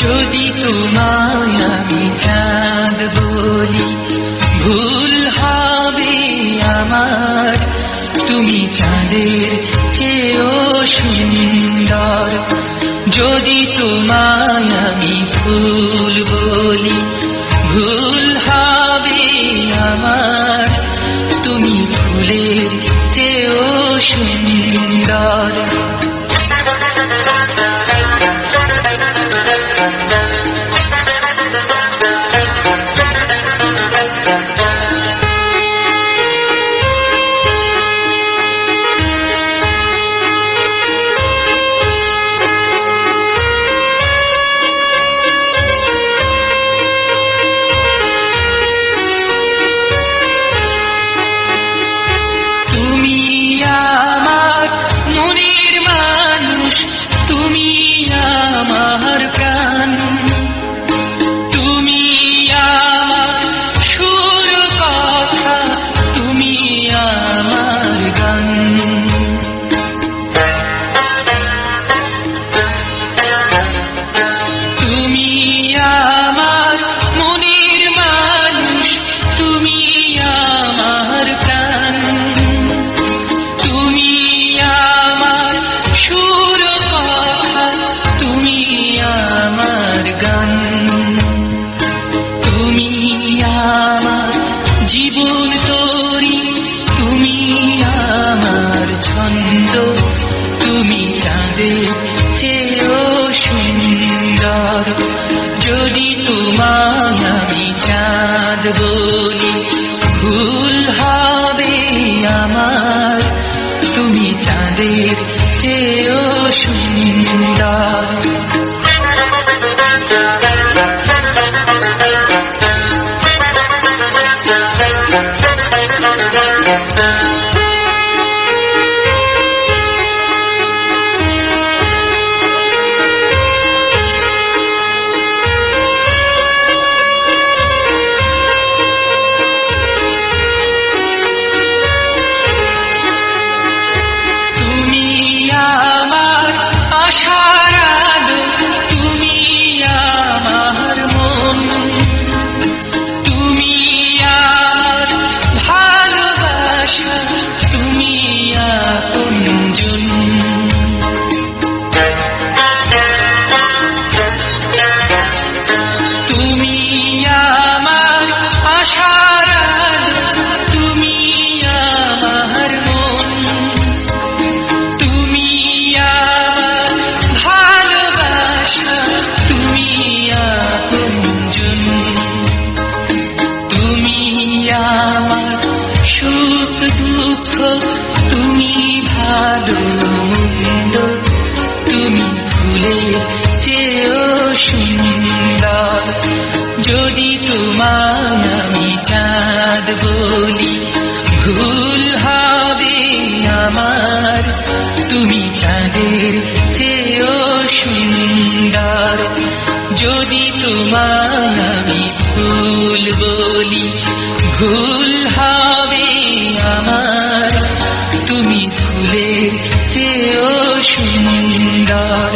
যদি তোমায় আমি চাঁদ বলি, ভুল হবে আমার। তুমি চাঁদের চেয়েও সুন্দর। যদি তোমায় আমি ফুল বলি, ভুল হবে আমার। তুমি ফুলের চেয়েও সুন্দর। আমার জীবন তরি তুমি আমার ছন্দ তুমি চাঁদের তোমায় আমি চাঁদ বলি। ভুল হবে আমার, তুমি চাঁদের চেয়েও সুন্দর। যদি তোমায় আমি ফুল বলি, ভুল হবে আমার, তুমি ফুলের চেয়েও সুন্দর।